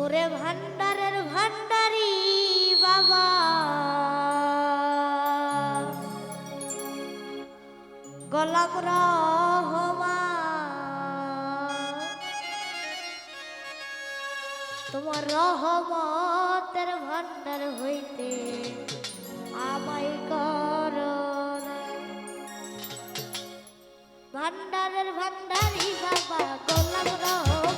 ওরে ভান্ডারের ভান্ডারি বাবা। গোলাম রহমান তোমার রহমতের ভান্ডার হইতে আমায় করোনা ভান্ডারের ভান্ডারি বাবা গোলাম রহমান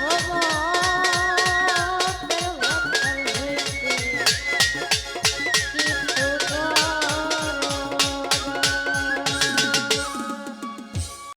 ভগবান